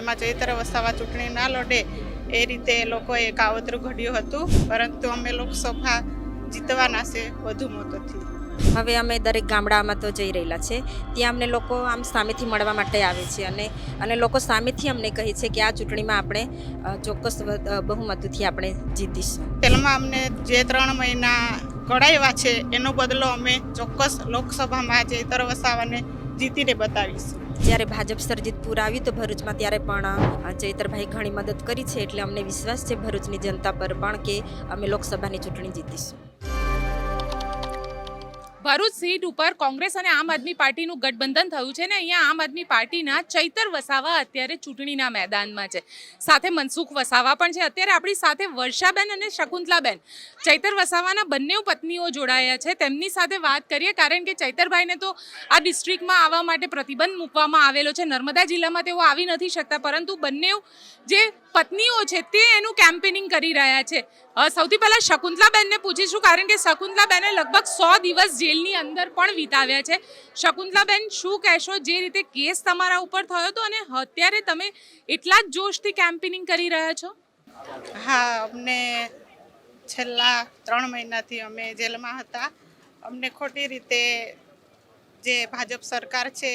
એમાં ચૈત્ર વસાવા ચૂંટણી ના લડે એ રીતે લોકોએ કાવતરું ઘડ્યું હતું. પરંતુ અમે લોકસભા જીતવાના છે વધુ મતોથી હવે અમે દરેક ગામડામાં તો જઈ રહેલા છે. ત્યાં અમને લોકો આમ સામેથી મળવા માટે આવે છે અને અને લોકો સામેથી અમને કહે છે કે આ ચૂંટણીમાં આપણે ચોક્કસ બહુમતથી આપણે જીતીશું. પહેલામાં અમને જે ત્રણ મહિના કઢાવ્યા છે એનો બદલો અમે ચોક્કસ લોકસભામાં ચૈત્ર વસાવાને જીતીને બતાવીશું. જ્યારે ભાજપ સરજીતપુર આવ્યું તો ભરૂચમાં ત્યારે પણ ચૈતરભાઈ ઘણી મદદ કરી છે એટલે અમને વિશ્વાસ છે ભરૂચની જનતા પર પણ કે અમે લોકસભાની ચૂંટણી જીતીશું. ભરૂચ સીટ ઉપર કોંગ્રેસ અને આમ આદમી પાર્ટીનું ગઠબંધન થયું છે ને અહીંયા આમ આદમી પાર્ટીના ચૈતર વસાવા અત્યારે ચૂંટણીના મેદાનમાં છે. સાથે મનસુખ વસાવા પણ છે. અત્યારે આપણી સાથે વર્ષાબેન અને શકુંતલાબેન. ચૈતર વસાવાના બંને પત્નીઓ જોડાયા છે. તેમની સાથે વાત કરીએ, કારણ કે ચૈતરભાઈને તો આ ડિસ્ટ્રિક્ટમાં આવવા માટે પ્રતિબંધ મૂકવામાં આવેલો છે. નર્મદા જિલ્લામાં તેઓ આવી નથી શકતા, પરંતુ બંને જે પત્નીઓ છે તે એનું કેમ્પેનિંગ કરી રહ્યા છે. સૌથી પહેલાં શકુંતલાબેનને પૂછીશું, કારણ કે શકુંતલાબેને લગભગ સો દિવસ જેલની અંદર પણ વિતાવ્યા છે. શકુંતલાબેન, શું કહેશો? જે રીતે કેસ તમારા ઉપર થયો હતો અને અત્યારે તમે એટલા જ જોશથી કેમ્પેનિંગ કરી રહ્યા છો? હા, અમને છેલ્લા ત્રણ મહિનાથી અમે જેલમાં હતા. અમને ખોટી રીતે જે ભાજપ સરકાર છે,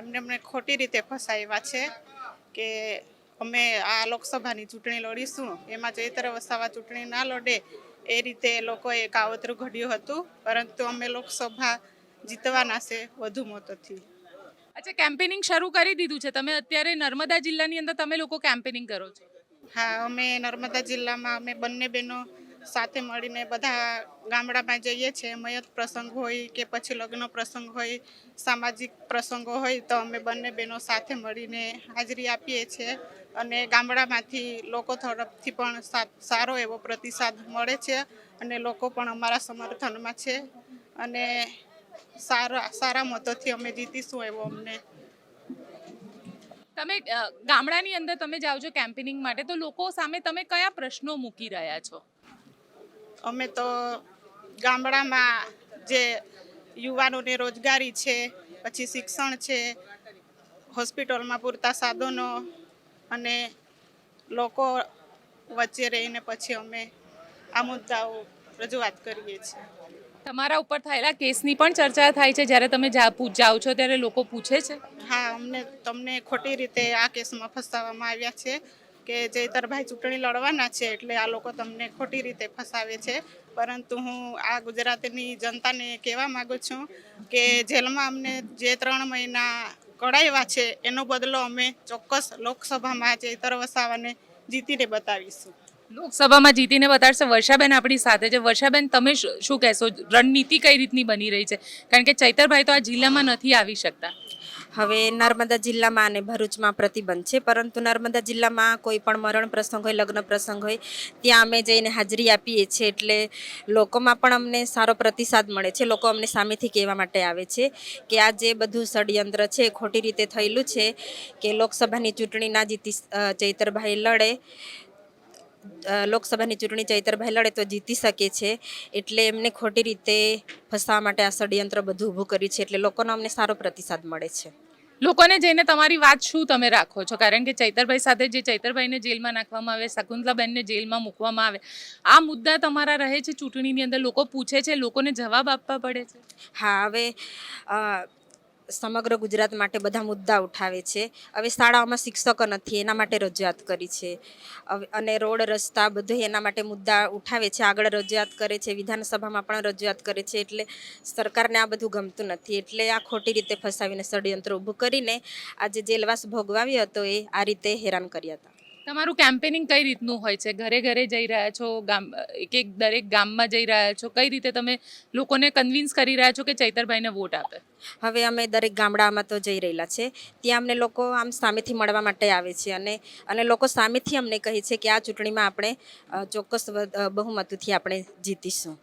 એમને અમને ખોટી રીતે ફસાવ્યા છે કે અમે આ લોકસભાની ચૂંટણી લડીશું. એમાં ચૈત્ર વસાવા ચૂંટણી ના લડે એ રીતે લોકોએ કાવતરું ઘડ્યું હતું. પરંતુ અમે લોકસભા જીતવાના છે વધુ મતોથી. અચ્છા કેમ્પેનિંગ શરૂ કરી દીધું છે. તમે અત્યારે નર્મદા જિલ્લાની અંદર તમે લોકો કેમ્પેનિંગ કરો છો. હા અમે નર્મદા જિલ્લામાં અમે બંને બહેનો સાથે મળીને બધા ગામડામાં જઈએ છીએ. મયત પ્રસંગ હોય કે પછી લગ્ન પ્રસંગ હોય, સામાજિક પ્રસંગો હોય, તો અમે બંને બહેનો સાથે મળીને હાજરી આપીએ છીએ. અને ગામડામાંથી લોકો તરફથી પણ સારો એવો પ્રતિસાદ મળે છે અને લોકો પણ અમારા સમર્થનમાં છે. અને સારા સારા મતોથી અમે જીતીશું એવો અમને. તમે ગામડાની અંદર તમે જાઓ છો કેમ્પેનિંગ માટે, તો લોકો સામે તમે કયા પ્રશ્નો મૂકી રહ્યા છો? અમે તો ગામડામાં જે યુવાનોને રોજગારી છે પછી શિક્ષણ છે હોસ્પિટલમાં પૂરતા સાધનો અને લોકો વચ્ચે રહીને પછી અમે આ મુદ્દાઓ રજૂઆત કરીએ છીએ. તમારા ઉપર થયેલા કેસની પણ ચર્ચા થાય છે જ્યારે તમે જા- જાઓ છો ત્યારે લોકો પૂછે છે? હા અમને તમને ખોટી રીતે આ કેસમાં ફસાવવામાં આવ્યા છે. કે ચૈતરભાઈ ચૂંટણી લડવાના છે એટલે આ લોકો તમને ખોટી રીતે ફસાવે છે. પરંતુ હું આ ગુજરાતની જનતાને કહેવા માગું છું કે જેલમાં અમને જે ત્રણ મહિના કઢાવ્યા છે, એનો બદલો અમે ચોક્કસ લોકસભામાં ચૈતર વસાવાને જીતીને બતાવીશું. લોકસભામાં જીતીને બતાડશે. વર્ષાબેન આપણી સાથે છે. વર્ષાબેન, તમે શું કહેશો? રણનીતિ કઈ રીતની બની રહી છે? કારણ કે ચૈતરભાઈ તો આ જિલ્લામાં નથી આવી શકતા. હવે નર્મદા જિલ્લામાં અને ભરૂચમાં પ્રતિબંધ છે, પરંતુ નર્મદા જિલ્લામાં કોઈ પણ મરણ પ્રસંગ હોય, લગ્ન પ્રસંગ હોય, ત્યાં અમે જઈને હાજરી આપીએ છીએ એટલે લોકોમાં પણ અમને સારો પ્રતિસાદ મળે છે. લોકો અમને સામેથી કહેવા માટે આવે છે કે આ જે બધું ષડયંત્ર છે, ખોટી રીતે થયેલું છે કે લોકસભાની ચૂંટણી ના જીતી ચૈતરભાઈ લડે લોકસભાની ચૂંટણી ચૈતરભાઈ લડે તો જીતી શકે છે, એટલે એમને ખોટી રીતે ફસાવા માટે આ ષડયંત્ર બધું ઊભું કર્યું છે, એટલે લોકોનો અમને સારો પ્રતિસાદ મળે છે. લોકોને જઈને તમારી વાત શું તમે રાખો છો? કારણ કે ચૈતરભાઈ સાથે જે ચૈતરભાઈને જેલમાં નાખવામાં આવે, શકુંતલાબેનને જેલમાં મૂકવામાં આવે, આ મુદ્દા તમારા રહે છે? ચૂંટણીની અંદર લોકો પૂછે છે, લોકોને જવાબ આપવા પડે છે? હા, હવે સમગ્ર ગુજરાત માટે બધા મુદ્દા ઉઠાવે છે. હવે શાળાઓમાં શિક્ષકો નથી, એના માટે રજૂઆત કરી છે. અને રોડ, રસ્તા બધું એના માટે મુદ્દા ઉઠાવે છે. આગળ રજૂઆત કરે છે, વિધાનસભામાં પણ રજૂઆત કરે છે. એટલે સરકારને આ બધું ગમતું નથી. એટલે આ ખોટી રીતે ફસાવીને ષડયંત્ર ઊભું કરીને આજે જેલવાસ ભોગવાવ્યો હતો એ આ રીતે હેરાન કર્યા હતા. તમારું કેમ્પેનિંગ કઈ રીતનું હોય છે? ઘરે ઘરે જઈ રહ્યા છો, ગામ, એક એક દરેક ગામમાં જઈ રહ્યા છો? કઈ રીતે તમે લોકોને કન્વિન્સ કરી રહ્યા છો કે ચૈતરભાઈને વોટ આપે? હવે અમે દરેક ગામડામાં તો જઈ રહેલા છે. ત્યાં અમને લોકો આમ સામેથી મળવા માટે આવે છે અને અને લોકો સામેથી અમને કહે છે કે આ ચૂંટણીમાં આપણે ચોક્કસ બહુમતથી આપણે જીતીશું.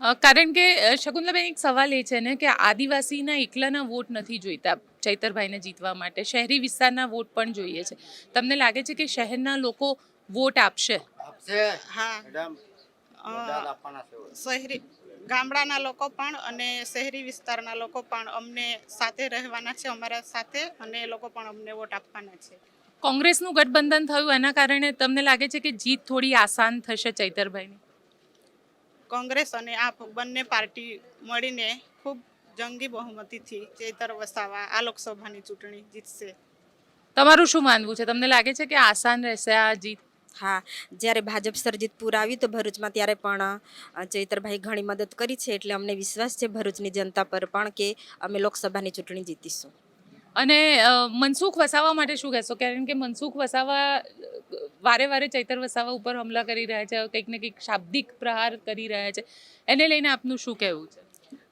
કારણ કે શકુંતલાબેન એક સવાલ એ છે ને કે આદિવાસીના એકલાના વોટ નથી જોઈતા ચૈતરભાઈને જીતવા માટે. શહેરી વિસ્તારના વોટ પણ જોઈએ છે. તમને લાગે છે કે શહેરના લોકો વોટ આપશે? આપશે. હા. મેડમ અ, મતદાન આપવાના છે શહેરી ગામડાના લોકો પણ અને શહેરી વિસ્તારના લોકો પણ અમને સાથે રહેવાના છે અમારા સાથે અને એ લોકો પણ અમને વોટ આપવાના છે. કોંગ્રેસનું ગઠબંધન થયું એના કારણે તમને લાગે છે કે જીત થોડી આસાન થશે ચૈતરભાઈની? કોંગ્રેસ અને આપ બંને પાર્ટી મળીને ખૂબ જંગી બહુમતીથી ચેતર વસાવા આ લોકસભાની ચૂંટણી જીતશે. તમારું શું માનવું છે? તમને લાગે છે કે આસાન રહેશે આ જીત? હા જ્યારે ભાજપ સરજીતપુર આવ્યું તો ભરૂચમાં ત્યારે પણ ચૈતરભાઈ ઘણી મદદ કરી છે એટલે અમને વિશ્વાસ છે ભરૂચની જનતા પર પણ કે અમે લોકસભાની ચૂંટણી જીતીશું. અને મનસુખ વસાવા માટે શું કહેશો? કારણ કે મનસુખ વસાવા, વારે વારે ચૈતર વસાવા ઉપર હુમલા કરી રહ્યા છે, કંઈક ને કંઈક શાબ્દિક પ્રહાર કરી રહ્યા છે. એને લઈને આપનું શું કહેવું છે?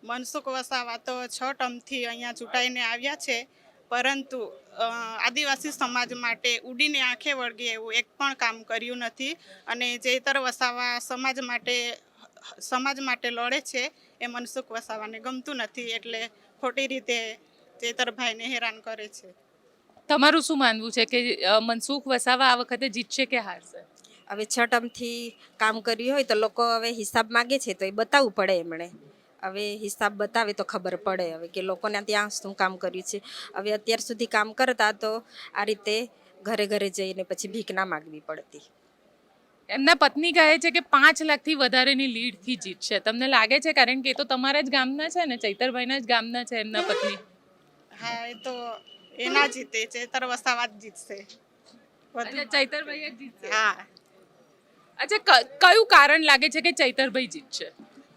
મનસુખ વસાવા તો છ ટર્મથી અહીંયા ચૂંટાઈને આવ્યા છે, પરંતુ આદિવાસી સમાજ માટે ઉડીને આંખે વળગે એવું એક પણ કામ કર્યું નથી. અને ચેતર વસાવા સમાજ માટે સમાજ માટે લડે છે, એ મનસુખ વસાવાને ગમતું નથી. એટલે ખોટી રીતે ચેતરભાઈને હેરાન કરે છે. તમારું શું માનવું છે કે મનસુખ વસાવા આ વખતે જીતશે કે હારશે? હવે છ ટર્મથી કામ કર્યું હોય તો લોકો હવે હિસાબ માગે છે તો એ બતાવવું પડે એમણે. હવે હિસાબ બતાવે તો ખબર પડે હવે કે લોકોને ત્યાં શું કામ કર્યું છે. હવે અત્યાર સુધી કામ કરતા તો આ રીતે ઘરે ઘરે જઈને પછી ભીખ ના માગવી પડતી. એમના પત્ની કહે છે કે પાંચ લાખથી વધારેની લીડથી જીતશે. તમને લાગે છે કારણ કે એ તો તમારા જ ગામના છે ને? ચૈતરભાઈના જ ગામના છે એમના પત્ની? હા એ તો એના જીતે ચેતર વસાવા જ જીતશે. અચ્છા ચૈતરભાઈ જ જીતશે? હા. અચ્છા ક- કયું કારણ લાગે છે કે ચૈતરભાઈ જીતશે?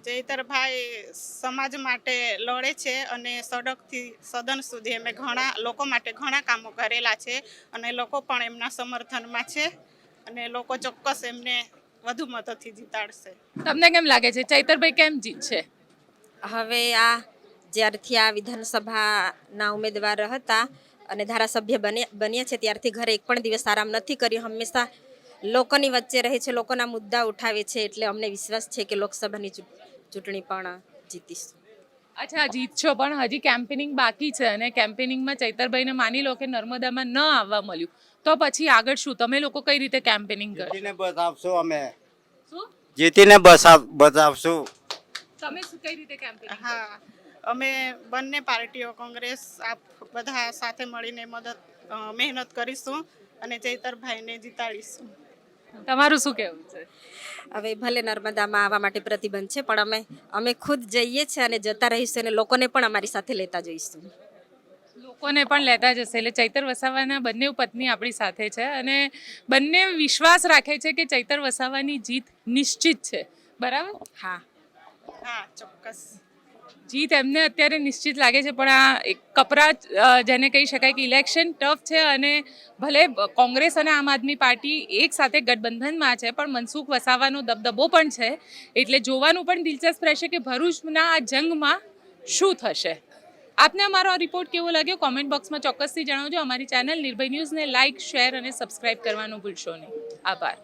ચૈતરભાઈ સમાજ માટે લડે છે અને સડકથી સદન સુધી અમે ઘણા લોકો માટે ઘણા કામો કરેલા છે અને લોકો પણ એમના સમર્થનમાં છે અને લોકો ચોક્કસ એમને વધુ મતોથી જીતાડશે. તમને કેમ લાગે છે? ચૈતરભાઈ કેમ જીતશે? હવે આ જ્યારથી આ વિધાનસભાના ઉમેદવાર હતા અને ધારાસભ્ય બન્યા બન્યા છે ત્યારથી ઘરે એક પણ દિવસ આરામ નથી કર્યો. હંમેશા લોકોની વચ્ચે રહે છે લોકોના મુદ્દા ઉઠાવે છે એટલે અમને વિશ્વાસ છે કે લોકસભાની ચૂંટણી પણ જીતીશું. અચ્છા જીતશો પણ. હજી કેમ્પેનિંગ બાકી છે અને કેમ્પેનિંગમાં ચૈતરભાઈને માની લો કે નર્મદામાં ન આવવા મળ્યું. તો પછી આગળ શું? તમે લોકો કઈ રીતે કેમ્પેનિંગ કરશો? જીતીને બતાવશું અમે. શું? જીતીને બસ બતાવશું તમે શું કઈ રીતે કેમ્પેનિંગ હા. અમે બંને પાર્ટીઓ કોંગ્રેસ આપ બધા સાથે મળીને મદદ મહેનત કરીશું અને ચૈતરભાઈને જીતાડીશું. તમારું શું કહેવું છે? હવે ભલે નર્મદામાં આવવા માટે પ્રતિબંધ છે પણ અમે અમે ખુદ જઈએ છીએ અને જતા રહીશું અને લોકોને પણ અમારી સાથે લેતા જઈશું. લોકોને પણ લેતા જશે એટલે ચૈતર વસાવાના બંને પત્ની આપણી સાથે છે અને બંને વિશ્વાસ રાખે છે કે ચૈતર વસાવાની જીત નિશ્ચિત છે. બરાબર? હા. હા ચોક્કસ. જીત એમને અત્યારે નિશ્ચિત લાગે છે, પણ આ એક કપરા જેને કહી શકાય કે ઇલેક્શન ટફ છે અને ભલે કોંગ્રેસ અને આમ આદમી પાર્ટી એક સાથે ગઠબંધનમાં છે, પણ મનસુખ વસાવાનો દબદબો પણ છે. એટલે જોવાનું પણ દિલચસ્પ રહેશે કે ભરૂચના આ જંગમાં શું થશે. આપને અમારો રિપોર્ટ કેવો લાગ્યો? કોમેન્ટ બોક્સમાં ચોક્કસથી જણાવજો. અમારી ચેનલ નિર્ભય ન્યૂઝને લાઇક શેર અને સબસ્ક્રાઇબ કરવાનું ભૂલશો નહીં. આભાર.